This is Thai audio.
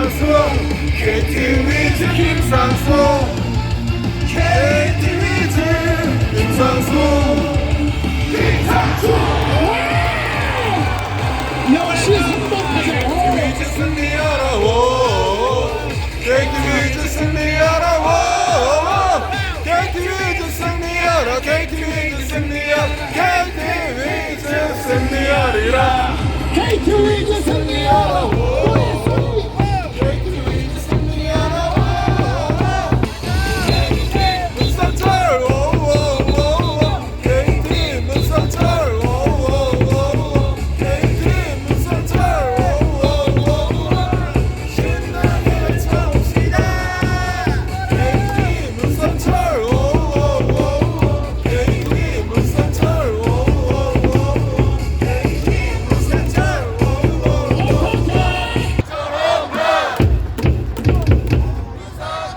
สั่งสมเขตชีวิตจะคิดสั่งสม